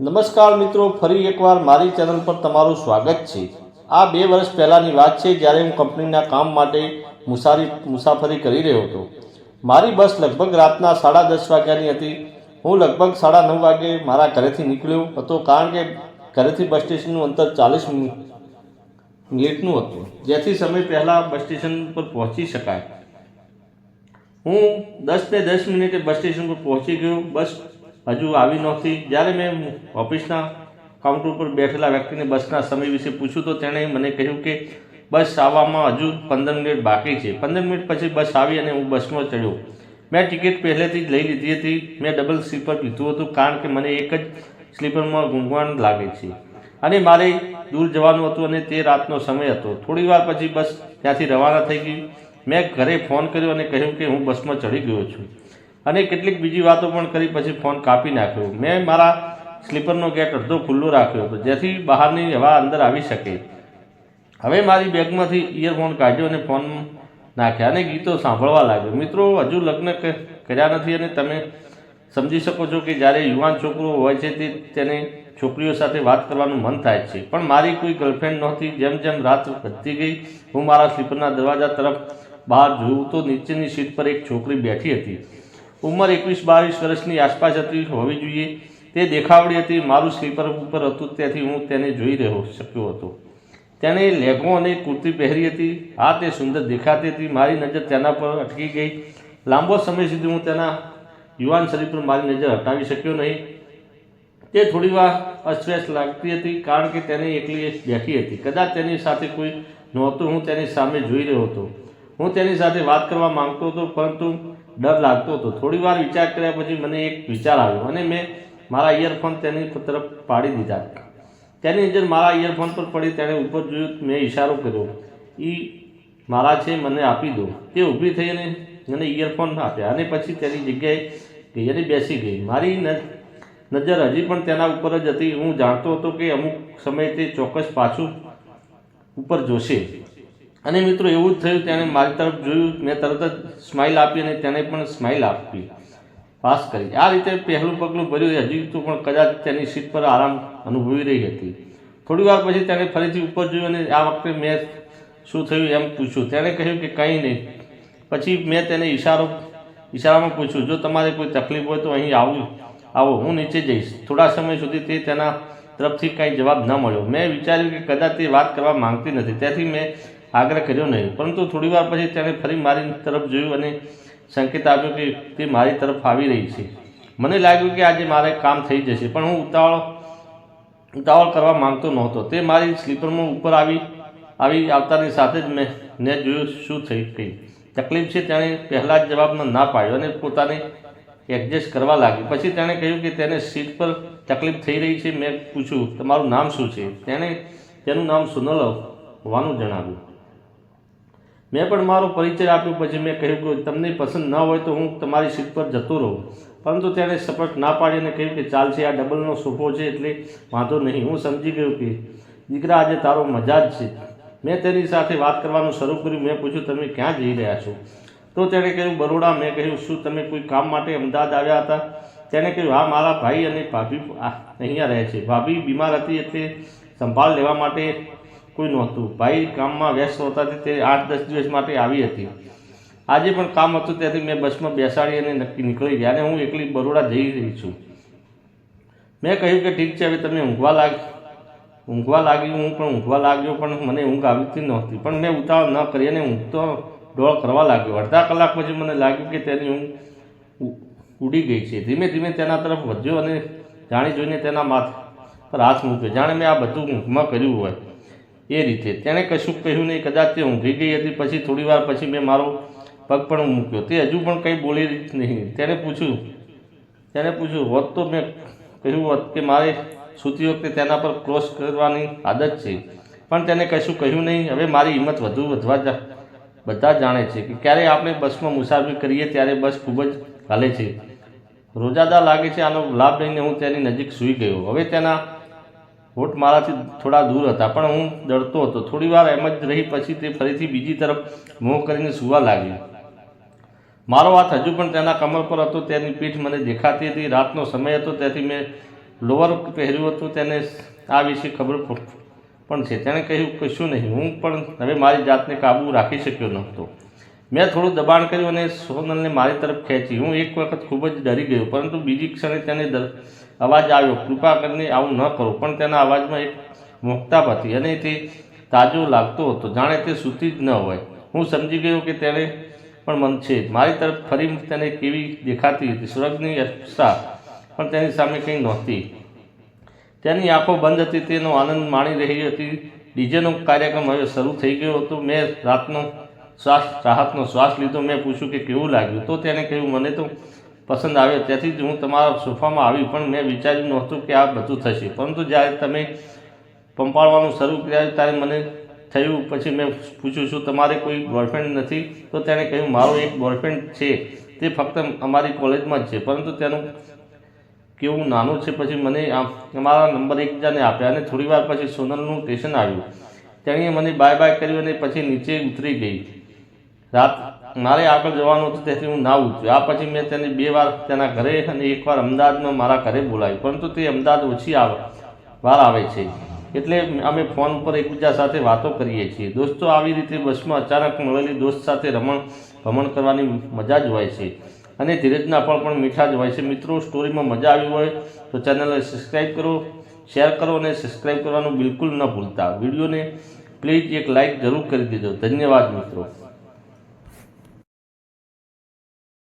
નમસ્કાર મિત્રો, ફરી એકવાર મારી ચેનલ પર તમારું સ્વાગત છે. આ બે વર્ષ પહેલાંની વાત છે, જ્યારે હું કંપનીના કામ માટે મુસારી, મુસાફરી કરી રહ્યો હતો. મારી બસ લગભગ રાતના સાડા દસ વાગ્યાની હતી. હું લગભગ સાડા નવ વાગે મારા ઘરેથી નીકળ્યો હતો, કારણ કે ઘરેથી બસ સ્ટેશનનું અંતર ચાલીસ મિનિટનું હતું. જેથી સમય પહેલાં બસ સ્ટેશન પર પહોંચી શકાય. હું દસ ને દસ મિનિટે બસ સ્ટેશન પર પહોંચી ગયો. બસ હજુ આવી નહોતી. જ્યારે મેં ઓફિસના કાઉન્ટર ઉપર બેઠેલા વ્યક્તિને બસના સમય વિશે પૂછ્યું તો તેણે મને કહ્યું કે બસ આવવામાં હજુ પંદર મિનિટ બાકી છે. પંદર મિનિટ પછી બસ આવી અને હું બસમાં ચડ્યો. મેં ટિકિટ પહેલેથી જ લઈ લીધી હતી. મેં ડબલ સ્લીપર લીધું હતું કારણ કે મને એક જ સ્લીપરમાં ગુંગવાણ લાગે છે. અને મારે દૂર જવાનું હતું અને તે રાતનો સમય હતો. થોડી વાર પછી બસ ત્યાંથી રવાના થઈ ગઈ. મેં ઘરે ફોન કર્યો અને કહ્યું કે હું બસમાં ચડી ગયો છું. અને કેટલીક બીજી વાતો પણ કરી, પછી ફોન કાપી નાખ્યો. મેં મારા સ્લીપરનો ગેટ અડધો ખુલ્લો રાખ્યો જેથી બહારની હવા અંદર આવી શકે. હવે મારી બેગમાંથી ઇયરફોન કાઢ્યો અને ફોન નાખ્યા અને ગીતો સાંભળવા લાગ્યો. મિત્રો, હજુ લગ્ન કર્યા નથી અને તમે સમજી શકો છો કે જ્યારે યુવાન છોકરો હોય છે, તે તેને છોકરીઓ સાથે વાત કરવાનું મન થાય છે. પણ મારી કોઈ ગર્લફ્રેન્ડ નહોતી. જેમ જેમ રાત વધતી ગઈ, હું મારા સ્લીપરના દરવાજા તરફ બહાર જોયું તો નીચેની સીટ પર એક છોકરી બેઠી હતી. ઉંમર એકવીસ બાવીસ વર્ષની આસપાસ હતી, હોવી જોઈએ. તે દેખાવડી હતી, મારું સ્લીપર ઉપર હતું, તેથી હું તેને જોઈ રહ્યો શક્યો હતો. તેણે લેઘો અને કુર્તી પહેરી હતી. હા, તે સુંદર દેખાતી હતી. મારી નજર તેના પર અટકી ગઈ. લાંબો સમય સુધી હું તેના યુવાન શરીર પર મારી નજર હટાવી શક્યો નહીં. તે થોડીવાર અસ્વસ્થ લાગતી હતી, કારણ કે તેને એકલી બેઠી હતી. કદાચ તેની સાથે કોઈ નહોતું, હું તેની સામે જોઈ રહ્યો હતો. હું તેની સાથે વાત કરવા માંગતો હતો, પરંતુ ડર લાગતો હતો. થોડી વાર વિચાર કર્યા પછી મને એક વિચાર આવ્યો અને મેં મારા ઇયરફોન તેની તરફ પાડી દીધા. તેની નજર મારા ઇયરફોન પર પડી, તેણે ઉપર જોયું, મેં ઇશારો કર્યો. એ મારા છે, મને આપી દો. તે ઊભી થઈ અને મને ઇયરફોન આપ્યા અને પછી તેની જગ્યાએ ગઈ બેસી ગઈ. મારી નજર હજી પણ તેના ઉપર જ હતી. હું જાણતો હતો કે અમુક સમયે તે ચોક્કસ પાછું ઉપર જોશે. અને મિત્રો એવું જ થયું તેણે મારી તરફ જોયું, મેં તરત જ સ્માઇલ આપી અને તેને પણ સ્માઇલ આપી. પાસ કરી. આ રીતે પહેલું પગલું ભર્યું હજી તો પણ કદાચ તેની સીટ પર આરામ અનુભવી રહી હતી. થોડી વાર પછી તેણે ફરીથી ઉપર જોયું અને આ વખતે મેં શું થયું એમ પૂછ્યું. તેણે કહ્યું કે કંઈ નહીં. પછી મેં તેને ઇશારો ઇશારામાં પૂછ્યું, જો તમારે કોઈ તકલીફ હોય તો અહીં આવું, આવો, હું નીચે જઈશ. થોડા સમય સુધી તે તેના તરફથી કાંઈ જવાબ ન મળ્યો. મેં વિચાર્યું કે કદાચ તે વાત કરવા માંગતી નથી. તેથી મેં આગ્રહ કર્યો નહીં. પરંતુ થોડી વાર પછી તેણે ફરી મારી તરફ જોયું અને સંકેત આપ્યો કે તે મારી તરફ આવી રહી છે. મને લાગ્યું કે આજે મારે કામ થઈ જશે, પણ હું ઉતાવળ ઉતાવળ કરવા માંગતો નહોતો. તે મારી સ્લીપરમાં ઉપર આવી આવી આવતાની સાથે જ મેં ને જોયું શું થઈ ગઈ. તકલીફ છે તેણે પહેલાં જ જવાબનો ના પાડ્યો અને પોતાને એડજસ્ટ કરવા લાગી પછી તેણે કહ્યું કે તેને સીટ પર તકલીફ થઈ રહી છે. મેં પૂછ્યું, તમારું નામ શું છે? તેણે તેનું નામ સુનલ હોવાનું જણાવ્યું. મેં પણ મારો પરિચય આપ્યો, પછી મેં કહ્યું કે તમને પસંદ ન હોય તો હું તમારી સીટ પર જતો રહું. પરંતુ તેણે સપટ ના પાડી અને કહ્યું કે ચાલશે આ ડબલનો સોફો છે, એટલે વાંધો નહીં. હું સમજી ગયો કે દીકરા, આજે તારો મજા જ છે. મેં તેની સાથે વાત કરવાનું શરૂ કર્યું. મેં પૂછ્યું, તમે ક્યાં જઈ રહ્યા છો? તો તેણે કહ્યું, બરોડા. મેં કહ્યું, શું તમે કોઈ કામ માટે અમદાવાદ આવ્યા હતા? તેણે કહ્યું, હા, મારા ભાઈ અને ભાભી અહીંયા રહે છે. ભાભી બીમાર હતી, એટલે સંભાળ લેવા માટે કોઈ નહોતું. ભાઈ કામમાં વ્યસ્ત હોતાથી તે આઠ દસ દિવસ માટે આવી હતી. આજે પણ કામ હતું ત્યાંથી મેં બસમાં બેસાડી અને નક્કી નીકળી ગયા અને હું એકલી બરોડા જઈ રહી છું. મેં કહ્યું કે ઠીક છે, હવે તમે ઊંઘવા લાગ ઊંઘવા લાગી હું પણ ઊંઘવા લાગ્યો, પણ મને ઊંઘ આવતી નહોતી. પણ મેં ઉતાવળ ન કરી અને ઊંઘ તો ડોળ કરવા લાગ્યો. અડધા કલાક પછી મને લાગ્યું કે તેની ઊંઘ ઉડી ગઈ છે. ધીમે ધીમે તેના તરફ વધ્યો અને જાણી જોઈને તેના માથ પર હાથ મૂક્યો. જાણે મેં આ બધું ઊંઘમાં કર્યું હોય. એ રીતે. તેણે કશું કહ્યું નહીં, કદાચ તે ઊંઘી ગઈ હતી, પછી થોડી વાર પછી મેં મારો પગ પણ મૂક્યો. તે હજુ પણ કંઈ બોલી નહીં. તેણે પૂછ્યું તેણે પૂછ્યું, હોત તો મેં કહ્યું હોત કે મારે સૂતી વખતે તેના પર ક્રોસ કરવાની આદત છે. પણ તેને કશું કહ્યું નહીં. હવે મારી હિંમત વધુ વધવા બધા જાણે છે કે ક્યારે આપણે બસમાં મુસાફરી કરીએ ત્યારે બસ ખૂબ જ હાલે છે. રોજાદાર લાગે છે, આનો લાભ લઈને હું તેની નજીક સૂઈ ગયો. હવે તેના હોઠ મારાથી થોડા દૂર હતા, પણ હું ડરતો હતો. થોડી વાર એમ જ રહી, પછી તે ફરીથી બીજી તરફ મોં કરીને સૂવા લાગ્યું. મારો હાથ હજુ પણ તેના કમર પર હતો, તેની પીઠ મને દેખાતી હતી. રાતનો સમય હતો, તેથી મેં લોવર પહેર્યું હતું, તેને આ વિશે ખબર પણ છે. તેણે કહ્યું, કશું નહીં. હું પણ હવે મારી જાતને કાબૂ રાખી શક્યો નહોતો. મેં થોડું દબાણ કર્યું અને સોનલને મારી તરફ ખેંચી. હું એક વખત ખૂબ જ ડરી ગયો, પરંતુ બીજી ક્ષણે તેને અવાજ આવ્યો, કૃપા કરીને આવું ન કરો. પણ તેના અવાજમાં એક મોકતાપ હતી અને તે તાજો લાગતો હતો, જાણે તે સૂતી જ ન હોય. હું સમજી ગયો કે તેને પણ મન છે. મારી તરફ ફરી તેને કેવી દેખાતી હતી? સ્વર્ગની અપ્સરા પણ તેની સામે કંઈ નહોતી. તેની આંખો બંધ હતી, તેનો આનંદ માણી રહી હતી. ડીજેનો કાર્યક્રમ હવે શરૂ થઈ ગયો હતો. મેં રાતનો શ્વાસ, રાહતનો શ્વાસ લીધો, મેં પૂછ્યું કે કેવું લાગ્યું? તો તેણે કહ્યું, મને તો પસંદ આવ્યો. તેથી જ હું તમારા સોફામાં આવી, પણ મેં વિચાર્યું નહોતું કે આ બધું થશે. પરંતુ જ્યારે તમે પંપાળવાનું શરૂ કર્યું, ત્યારે મને થયું, પછી મેં પૂછ્યું છું તમારે કોઈ બોયફ્રેન્ડ નથી? તો તેણે કહ્યું, મારો એક બોયફ્રેન્ડ છે. તે ફક્ત અમારી કોલેજમાં જ છે. પરંતુ તેનું કેવું નાનું છે. પછી મને અમારા નંબર એકબીજાને આપ્યા અને થોડી વાર પછી સોનલનું સ્ટેશન આવ્યું. તેણીએ મને બાય બાય કર્યું અને પછી નીચે ઉતરી ગઈ. રાત મારે આગળ જવાનું હતું તેથી હું ના ઉઠ્યો. આ પછી મેં તેને બે વાર તેના ઘરે અને એકવાર અમદાવાદમાં મારા ઘરે બોલાવ્યું. પરંતુ તે અમદાવાદ ઓછી આવે, વાર આવે છે. એટલે અમે ફોન પર એકબીજા સાથે વાતો કરીએ છીએ. દોસ્તો, આવી રીતે બસમાં અચાનક મળેલી દોસ્ત સાથે રમણ ભમણ કરવાની મજા જ હોય છે. અને ધીરજના ફળ પણ મીઠા જ હોય છે. મિત્રો, સ્ટોરીમાં મજા આવી હોય તો ચેનલને સબસ્ક્રાઈબ કરો, શેર કરો અને સબસ્ક્રાઈબ કરવાનું બિલકુલ ન ભૂલતા. વિડીયોને પ્લીઝ એક લાઇક જરૂર કરી દેજો. ધન્યવાદ મિત્રો.